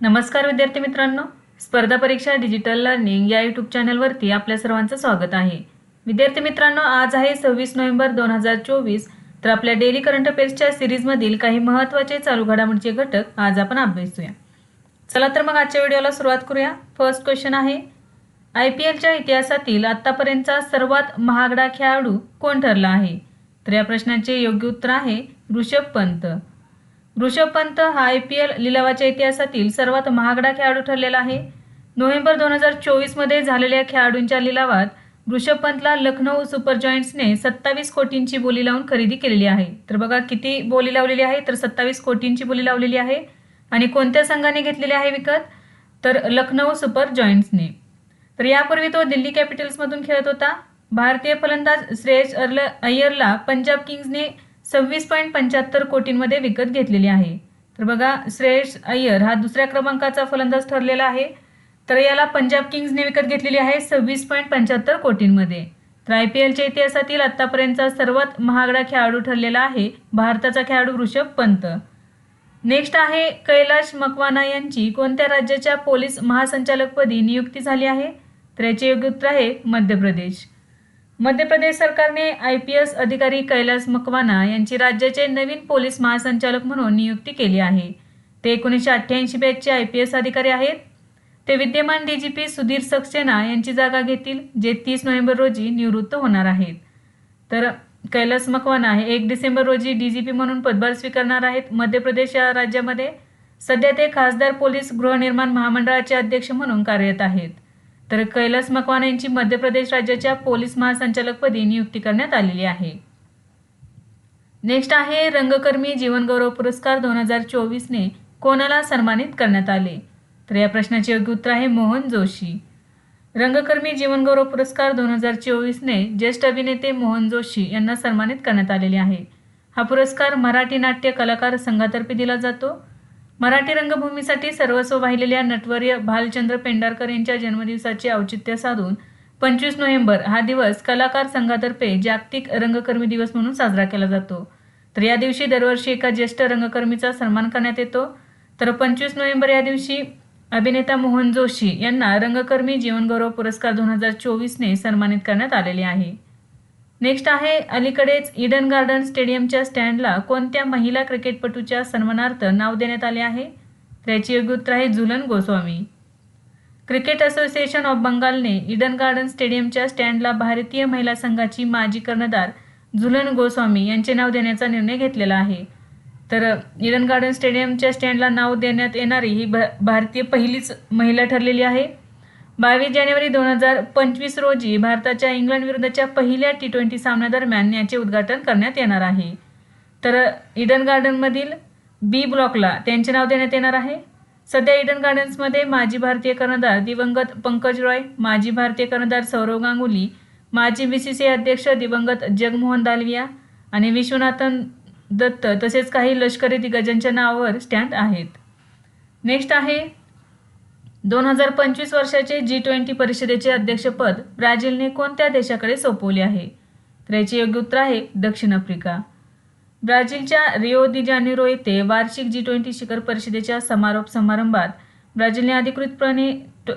नमस्कार विद्यार्थी मित्रांनो. स्पर्धा परीक्षा डिजिटल लर्निंग या यूट्यूब चॅनलवरती आपल्या सर्वांचं स्वागत आहे. विद्यार्थी मित्रांनो आज आहे सव्वीस नोव्हेंबर दोन हजार चोवीस. तर आपल्या डेली करंट अफेअर्सच्या सिरीजमधील काही महत्त्वाचे चालू घडामोडीचे घटक आज आपण अभ्यासूया चला तर मग आजच्या व्हिडिओला सुरुवात करूया. फर्स्ट क्वेश्चन आहे आय पी एलच्या इतिहासातील आत्तापर्यंतचा सर्वात महागडा खेळाडू कोण ठरला आहे? तर या प्रश्नाचे योग्य उत्तर आहे ऋषभ पंत. ऋषभ पंत हा आय पी एल लिलावाच्या इतिहासातील सर्वात महागडा खेळाडू ठरलेला आहे. नोव्हेंबर दोन हजार चोवीसमध्ये झालेल्या खेळाडूंच्या लिलावात ऋषभ पंतला लखनौ सुपर जॉईंट्सने सत्तावीस कोटींची बोली लावून खरेदी केलेली आहे. तर बघा किती बोली लावलेली आहे? तर सत्तावीस कोटींची बोली लावलेली आहे. आणि कोणत्या संघाने घेतलेली आहे विकत? तर लखनौ सुपर जॉईंट्सने तर यापूर्वी तो दिल्ली कॅपिटल्समधून खेळत होता. भारतीय फलंदाज श्रेयस अर्ल अय्यरला पंजाब किंग्सने सव्वीस पॉईंट पंच्याहत्तर कोटींमध्ये विकत घेतलेली आहे. तर बघा श्रेयस अय्यर हा दुसऱ्या क्रमांकाचा फलंदाज ठरलेला आहे. तर याला पंजाब किंग्सने विकत घेतलेली आहे सव्वीस पॉईंट पंच्याहत्तर कोटींमध्ये. तर आय पी एलच्या इतिहासातील आत्तापर्यंतचा सर्वात महागडा खेळाडू ठरलेला आहे भारताचा खेळाडू ऋषभ पंत. नेक्स्ट आहे कैलाश मकवाना यांची. कोणत्या राज्याच्या पोलीस महासंचालकपदी नियुक्ती झाली आहे? तर याचे योग्य उत्तर आहे मध्य प्रदेश. मध्य प्रदेश सरकारने आय पी एस अधिकारी कैलास मकवाना यांची राज्याचे नवीन पोलीस महासंचालक म्हणून नियुक्ती केली आहे. ते एकोणीसशे अठ्ठ्याऐंशी बॅचचे आय पी एस अधिकारी आहेत. ते विद्यमान D G P Sudhir Saxena यांची जागा घेतील जे तीस नोव्हेंबर रोजी निवृत्त होणार आहेत. तर कैलास मकवाना हे एक डिसेंबर रोजी डी जी पी म्हणून पदभार स्वीकारणार आहेत मध्य प्रदेश या राज्यामध्ये. सध्या ते खासदार पोलीस गृहनिर्माण महामंडळाचे अध्यक्ष म्हणून कार्यरत आहेत. तर कैलास मकवाना यांची मध्य प्रदेश राज्याच्या पोलीस महासंचालकपदी नियुक्ती करण्यात आलेली आहे. नेक्स्ट आहे रंगकर्मी जीवनगौरव पुरस्कार दोन हजार चोवीसने कोणाला सन्मानित करण्यात आले? तर या प्रश्नाचे योग्य उत्तर आहे मोहन जोशी. रंगकर्मी जीवनगौरव पुरस्कार दोन हजार चोवीसने ज्येष्ठ अभिनेते मोहन जोशी यांना सन्मानित करण्यात आलेले आहे. हा पुरस्कार मराठी नाट्य कलाकार संघातर्फे दिला जातो. मराठी रंगभूमीसाठी सर्वस्व वाहिलेल्या नटवर्य भालचंद्र पेंढारकर यांच्या जन्मदिवसाचे औचित्य साधून पंचवीस नोव्हेंबर हा दिवस कलाकार संघातर्फे जागतिक रंगकर्मी दिवस म्हणून साजरा केला जातो. तर या दिवशी दरवर्षी एका ज्येष्ठ रंगकर्मीचा सन्मान करण्यात येतो. तर पंचवीस नोव्हेंबर या दिवशी अभिनेता मोहन जोशी यांना रंगकर्मी जीवनगौरव पुरस्कार दोन हजार चोवीसने सन्मानित करण्यात आलेले आहे. नेक्स्ट आहे अलीकडेच इडन गार्डन स्टेडियमच्या स्टँडला कोणत्या महिला क्रिकेटपटूच्या सन्मानार्थ नाव देण्यात आले आहे? त्याची योग्य उत्तर आहे Jhulan Goswami. Cricket association of बंगालने Eden Garden स्टेडियमच्या स्टँडला भारतीय महिला संघाची माजी कर्णधार झुलन गोस्वामी यांचे नाव देण्याचा निर्णय घेतलेला आहे. तर इडन गार्डन स्टेडियमच्या स्टँडला नाव देण्यात येणारी ही भ भारतीय पहिलीच महिला ठरलेली आहे. बावीस जानेवारी दोन हजार पंचवीस रोजी भारताच्या इंग्लंड विरुद्धच्या पहिल्या टी ट्वेंटी सामन्यादरम्यान याचे उद्घाटन करण्यात येणार आहे. तर इडन गार्डनमधील बी ब्लॉकला त्यांचे नाव देण्यात येणार आहे. सध्या इडन गार्डन्समध्ये माजी भारतीय कर्णधार दिवंगत पंकज रॉय माजी भारतीय कर्णधार सौरव गांगुली माजी बी सी सी अध्यक्ष दिवंगत जगमोहन दालविया आणि विश्वनाथन दत्त तसेच काही लष्करी दिग्गजांच्या नावावर स्टँड आहेत. नेक्स्ट आहे दोन हजार पंचवीस वर्षाचे जी ट्वेंटी परिषदेचे अध्यक्षपद ब्राझीलने कोणत्या देशाकडे सोपवले आहे? तर याचे योग्य उत्तर आहे दक्षिण आफ्रिका. ब्राझीलच्या रिओ दि जानेरो येथे वार्षिक जी ट्वेंटी शिखर परिषदेच्या समारोप समारंभात ब्राझीलने अधिकृतपणे ट-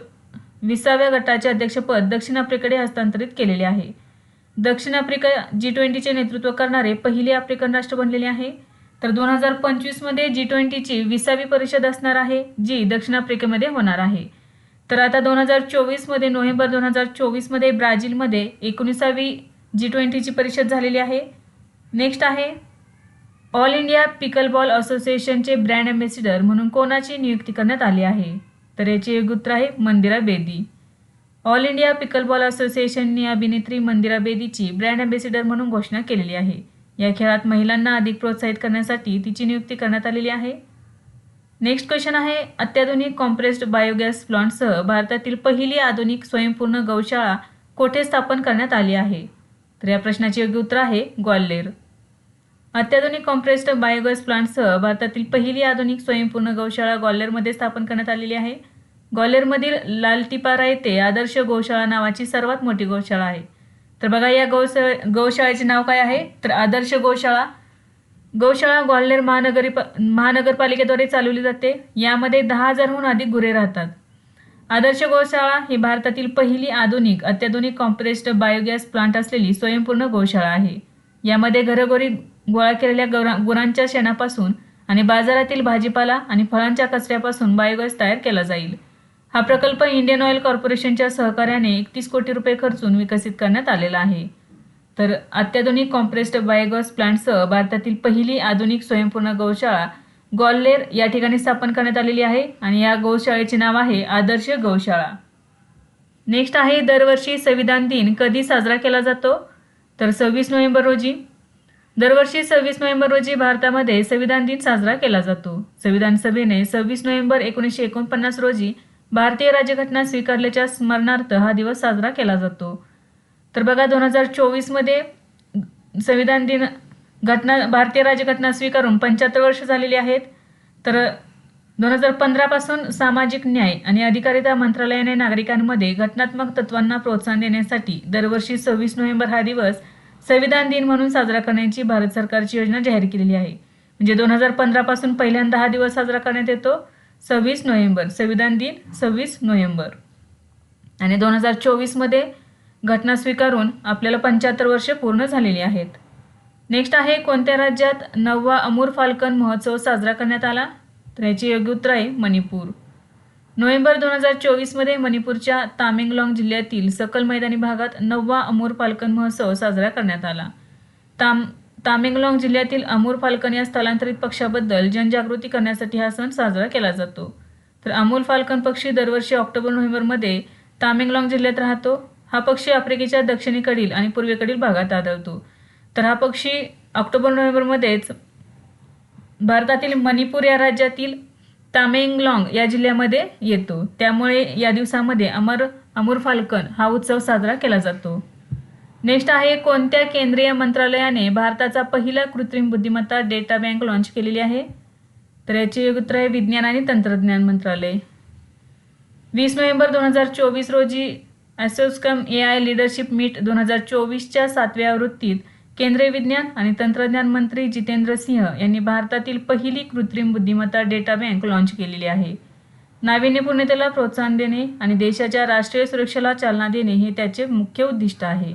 विसाव्या गटाचे अध्यक्षपद दक्षिण आफ्रिकेकडे हस्तांतरित केलेले आहे. दक्षिण आफ्रिका जी ट्वेंटीचे नेतृत्व करणारे पहिले आफ्रिकन राष्ट्र बनलेले आहे. तर दोन हजार पंचवीसमध्ये जी ट्वेंटीची विसावी परिषद असणार आहे जी दक्षिण आफ्रिकेमध्ये होणार आहे. तर आता दोन हजार चोवीसमध्ये नोव्हेंबर दोन हजार चोवीसमध्ये ब्राझीलमध्ये एकोणीसावी जी ट्वेंटीची परिषद झालेली आहे. नेक्स्ट आहे ऑल इंडिया पिकल बॉल असोसिएशनचे ब्रँड अँबॅसिडर म्हणून कोणाची नियुक्ती करण्यात आली आहे? तर याचे योग्य उत्तर आहे Mandira Bedi. All India pickleball असोसिएशनने अभिनेत्री मंदिरा बेदीची ब्रँड अँबॅसिडर म्हणून घोषणा केलेली आहे. या खेळात महिलांना अधिक प्रोत्साहित करण्यासाठी तिची नियुक्ती करण्यात आलेली आहे. नेक्स्ट क्वेश्चन आहे अत्याधुनिक कॉम्प्रेस्ड बायोगॅस प्लांटसह भारतातील पहिली आधुनिक स्वयंपूर्ण गौशाळा कोठे स्थापन करण्यात आली आहे? तर या प्रश्नाचे योग्य उत्तर आहे ग्वाल्हेर. अत्याधुनिक कॉम्प्रेस्ड बायोगॅस प्लांटसह भारतातील पहिली आधुनिक स्वयंपूर्ण गौशाळा ग्वाल्हेरमध्ये स्थापन करण्यात आलेली आहे. ग्वाल्हेरमधील लालटिपारा येथे आदर्श गौशाळा नावाची सर्वात मोठी गौशाळा आहे. तर बघा या गौश गौशाळेचे नाव काय आहे? तर आदर्श गौशाळा. गौशाळा ग्वाल्हेर महानगरी महानगरपालिकेद्वारे चालवली जाते. यामध्ये दहा हजारहून अधिक गुरे राहतात. आदर्श गौशाळा ही भारतातील पहिली आधुनिक अत्याधुनिक कॉम्प्रेस्ड बायोगॅस प्लांट असलेली स्वयंपूर्ण गौशाळा आहे. यामध्ये घरोघरी गोळा केलेल्या गौरा गुरांच्या शेणापासून आणि बाजारातील भाजीपाला आणि फळांच्या कचऱ्यापासून बायोगॅस तयार केला जाईल. हा प्रकल्प इंडियन ऑइल कॉर्पोरेशनच्या सहकार्याने एकतीस कोटी रुपये खर्चून विकसित करण्यात आलेला आहे. तर अत्याधुनिक कॉम्प्रेस्ड बायोगॅस प्लांटसह भारतातील पहिली आधुनिक स्वयंपूर्ण गौशाळा ग्वाल्हेर या ठिकाणी स्थापन करण्यात आलेली आहे आणि या गौशाळेचे नाव आहे आदर्श गौशाळा. नेक्स्ट आहे दरवर्षी संविधान दिन कधी साजरा केला जातो? तर सव्वीस नोव्हेंबर रोजी. दरवर्षी सव्वीस नोव्हेंबर रोजी भारतामध्ये संविधान दिन साजरा केला जातो. संविधान सभेने सव्वीस नोव्हेंबर एकोणीसशे एकोणपन्नास रोजी भारतीय राज्यघटना स्वीकारल्याच्या स्मरणार्थ हा दिवस साजरा केला जातो. तर बघा दोन हजार चोवीसमध्ये संविधान दिन घटना भारतीय राज्यघटना स्वीकारून पंच्याहत्तर वर्ष झालेली आहेत. तर दोन हजार पंधरापासून सामाजिक न्याय आणि अधिकारिता मंत्रालयाने नागरिकांमध्ये घटनात्मक तत्वांना प्रोत्साहन देण्यासाठी दरवर्षी सव्वीस नोव्हेंबर हा दिवस संविधान दिन म्हणून साजरा करण्याची भारत सरकारची योजना जाहीर केलेली आहे. म्हणजे दोन हजार पंधरापासून पहिल्यांदा हा दिवस साजरा करण्यात येतो. सव्वीस नोव्हेंबर संविधान दिन सव्वीस नोव्हेंबर. आणि दोन हजार चोवीसमध्ये घटना स्वीकारून आपल्याला पंच्याहत्तर वर्षे पूर्ण झालेली आहेत. नेक्स्ट आहे कोणत्या राज्यात नववा अमूर फाल्कन महोत्सव साजरा करण्यात आला? तर याची योग्य उत्तर आहे मणिपूर. नोव्हेंबर दोन हजार चोवीसमध्ये मणिपूरच्या तामेंगलाँग जिल्ह्यातील सकल मैदानी भागात नववा अमूर फाल्कन महोत्सव साजरा करण्यात आला. ताम तामेंगलाँग जिल्ह्यातील अमूर फाल्कन या स्थलांतरित पक्षाबद्दल जनजागृती करण्यासाठी हा सण साजरा केला जातो. तर अमूल फाल्कन पक्षी दरवर्षी ऑक्टोबर नोव्हेंबरमध्ये तामेंगलाँग जिल्ह्यात राहतो. हा पक्षी आफ्रिकेच्या दक्षिणेकडील आणि पूर्वेकडील भागात आढळतो. तर हा पक्षी ऑक्टोबर नोव्हेंबरमध्येच भारतातील मणिपूर या राज्यातील तामेंगलाँग या जिल्ह्यामध्ये येतो. त्यामुळे या दिवसामध्ये अमर अमूर फाल्कन हा उत्सव साजरा केला जातो. नेक्स्ट आहे कोणत्या केंद्रीय मंत्रालयाने भारताचा पहिला कृत्रिम बुद्धिमत्ता डेटा बँक लॉन्च केलेली आहे? तर याचे उत्तर आहे विज्ञान आणि तंत्रज्ञान मंत्रालय. वीस नोव्हेंबर दोन हजार चोवीस रोजी ASSOCHAM A I leadership meet दोन हजार चोवीसच्या सातव्या आवृत्तीत केंद्रीय विज्ञान आणि तंत्रज्ञान मंत्री जितेंद्र सिंह यांनी भारतातील पहिली कृत्रिम बुद्धिमत्ता डेटा बँक लॉन्च केलेली आहे. नाविन्यपूर्णतेला प्रोत्साहन देणे आणि देशाच्या राष्ट्रीय सुरक्षेला चालना देणे हे त्याचे मुख्य उद्दिष्ट आहे.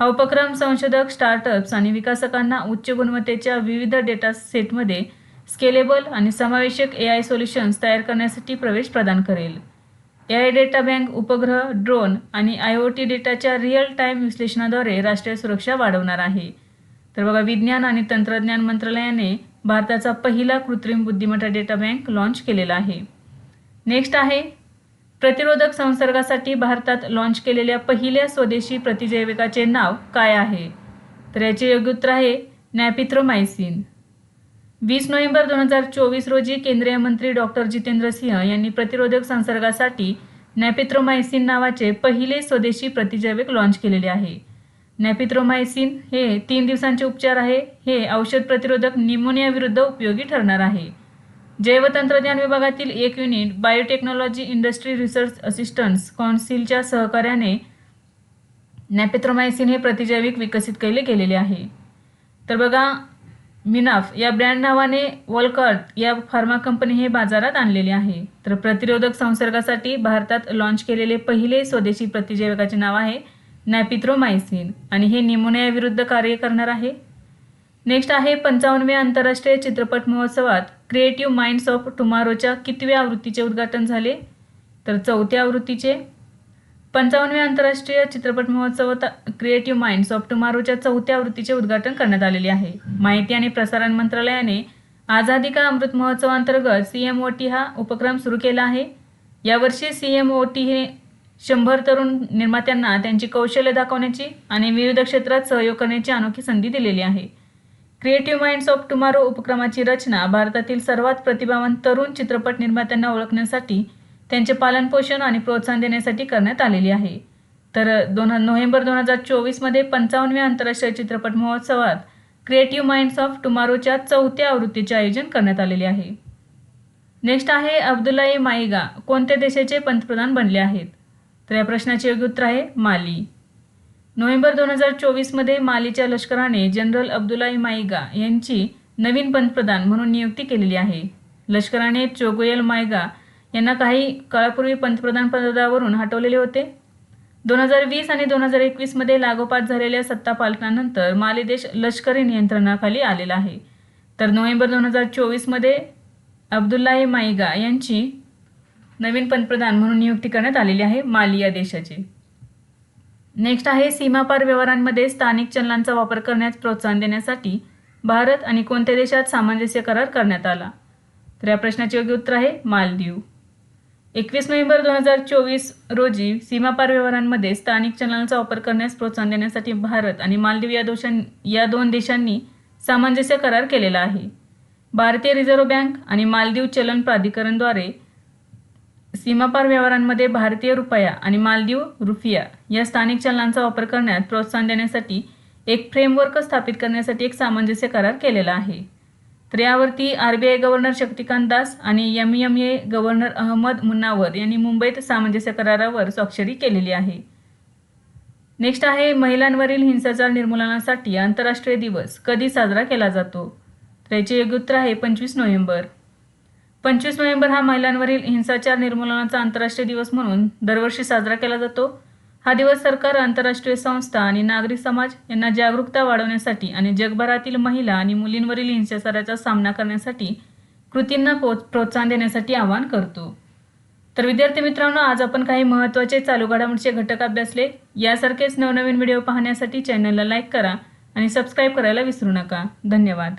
हा उपक्रम संशोधक स्टार्टअप्स आणि विकासकांना उच्च गुणवत्तेच्या विविध डेटा सेटमध्ये स्केलेबल आणि समावेशक ए आय सोल्युशन्स तयार करण्यासाठी प्रवेश प्रदान करेल. ए आय डेटा बँक उपग्रह ड्रोन आणि आय ओ टी डेटाच्या रिअल टाईम विश्लेषणाद्वारे राष्ट्रीय सुरक्षा वाढवणार आहे. तर बघा विज्ञान आणि तंत्रज्ञान मंत्रालयाने भारताचा पहिला कृत्रिम बुद्धिमत्ता डेटा बँक लॉन्च केलेला आहे. नेक्स्ट आहे प्रतिरोधक संसर्गासाठी भारतात लॉन्च केलेल्या पहिल्या स्वदेशी प्रतिजैविकाचे नाव काय आहे? तर याचे योग्य उत्तर आहे नॅपिथ्रोमायसिन वीस नोव्हेंबर दोन हजार चोवीस रोजी केंद्रीय मंत्री डॉक्टर जितेंद्र सिंह यांनी प्रतिरोधक संसर्गासाठी नॅपिथ्रोमायसिन नावाचे पहिले स्वदेशी प्रतिजैविक लॉन्च केलेले आहे. नॅपिथ्रोमायसिन हे तीन दिवसांचे उपचार आहे. हे औषध प्रतिरोधक निमोनियाविरुद्ध उपयोगी ठरणार आहे. जैवतंत्रज्ञान विभागातील एक unit biotechnology industry research assistance कौन्सिलच्या सहकार्याने नॅपिथ्रोमायसिन हे प्रतिजैविक विकसित केले गेलेले आहे. तर बघा मिनाफ या ब्रँड नावाने वॉलकॉर्ट या फार्मा कंपनी हे बाजारात आणलेले आहे. तर प्रतिरोधक संसर्गासाठी भारतात लॉन्च केलेले पहिले स्वदेशी प्रतिजैविकाचे नाव आहे नॅपिथ्रोमायसिन आणि हे निमोनियाविरुद्ध कार्य करणार आहे. नेक्स्ट आहे पंचावन्नव्या आंतरराष्ट्रीय चित्रपट महोत्सवात क्रिएटिव्ह माइंड्स ऑफ टुमारोच्या कितव्या आवृत्तीचे उद्घाटन झाले? तर चौथ्या आवृत्तीचे. पंचावन्नव्या आंतरराष्ट्रीय चित्रपट महोत्सवात क्रिएटिव्ह माइंड्स ऑफ टुमारोच्या चौथ्या आवृत्तीचे उद्घाटन करण्यात आलेले आहे. माहिती आणि प्रसारण मंत्रालयाने आझादी का अमृत महोत्सवांतर्गत सी एम ओ टी हा उपक्रम सुरू केला आहे. यावर्षी सी एम ओ टी हे शंभर तरुण निर्मात्यांना त्यांची कौशल्य दाखवण्याची आणि विविध क्षेत्रात सहयोग करण्याची अनोखी संधी दिलेली आहे. क्रिएटिव्ह माइंड्स ऑफ टुमारो उपक्रमाची रचना भारतातील सर्वात प्रतिभावान तरुण चित्रपट निर्मात्यांना ओळखण्यासाठी त्यांचे पालनपोषण आणि प्रोत्साहन देण्यासाठी करण्यात आलेली आहे. तर दोन नोव्हेंबर दोन हजार चोवीसमध्ये पंचावन्नव्या आंतरराष्ट्रीय चित्रपट महोत्सवात क्रिएटिव्ह माइंड्स ऑफ टुमारोच्या चौथ्या आवृत्तीचे आयोजन करण्यात आलेले आहे. नेक्स्ट आहे अब्दुल्लाई माईगा कोणत्या देशाचे पंतप्रधान बनले आहेत? तर या प्रश्नाचे योग्य उत्तर आहे माली. नोव्हेंबर दोन हजार चोवीसमध्ये मालीच्या लष्कराने जनरल अब्दुलाई मायगा यांची नवीन पंतप्रधान म्हणून नियुक्ती केलेली आहे. लष्कराने चोगोयल मायगा यांना काही काळापूर्वी पंतप्रधान पदावरून हटवलेले होते. दोन हजार वीस आणि दोन हजार एकवीसमध्ये लागोपाठ झालेल्या सत्ता माली देश लष्करी नियंत्रणाखाली आलेला आहे. तर नोव्हेंबर दोन हजार चोवीसमध्ये अब्दुल्लाही माईगा यांची नवीन पंतप्रधान म्हणून नियुक्ती करण्यात आलेली आहे माली या देशाची. नेक्स्ट आहे सीमापार व्यवहारांमध्ये स्थानिक चलनांचा वापर करण्यास प्रोत्साहन देण्यासाठी भारत आणि कोणत्या देशात सामंजस्य करार करण्यात आला? तर या प्रश्नाचे योग्य उत्तर आहे मालदीव. एकवीस नोव्हेंबर दोन हजार चोवीस रोजी सीमापार व्यवहारांमध्ये स्थानिक चलनांचा वापर करण्यास प्रोत्साहन देण्यासाठी भारत आणि मालदीव या दोषां या दोन देशांनी सामंजस्य करार केलेला आहे. भारतीय रिझर्व्ह बँक आणि मालदीव चलन प्राधिकरणद्वारे सीमापार व्यवहारांमध्ये भारतीय रुपया आणि मालदीव रुफिया या स्थानिक चलनांचा वापर करण्यात प्रोत्साहन देण्यासाठी एक फ्रेमवर्क स्थापित करण्यासाठी एक सामंजस्य करार केलेला आहे. तर यावरती R B I governor Shaktikanta Das आणि M M A governor Ahmed Munawar यांनी मुंबईत सामंजस्य करारावर स्वाक्षरी केलेली आहे. नेक्स्ट आहे महिलांवरील हिंसाचार निर्मूलनासाठी आंतरराष्ट्रीय दिवस कधी साजरा केला जातो? तर याचे योग्य उत्तर आहे पंचवीस नोव्हेंबर. पंचवीस नोव्हेंबर हा महिलांवरील हिंसाचार निर्मूलनाचा आंतरराष्ट्रीय दिवस म्हणून दरवर्षी साजरा केला जातो. हा दिवस सरकार आंतरराष्ट्रीय संस्था आणि नागरिक समाज यांना जागरूकता वाढवण्यासाठी आणि जगभरातील महिला आणि मुलींवरील हिंसाचाराचा सामना करण्यासाठी कृतींना प्रोत्साहन देण्यासाठी आवाहन करतो. तर विद्यार्थी मित्रांनो आज आपण काही महत्त्वाचे चालू घडामोडीचे घटक अभ्यासले. यासारखेच नवनवीन व्हिडिओ पाहण्यासाठी चॅनलला लाईक करा आणि सबस्क्राईब करायला विसरू नका. धन्यवाद.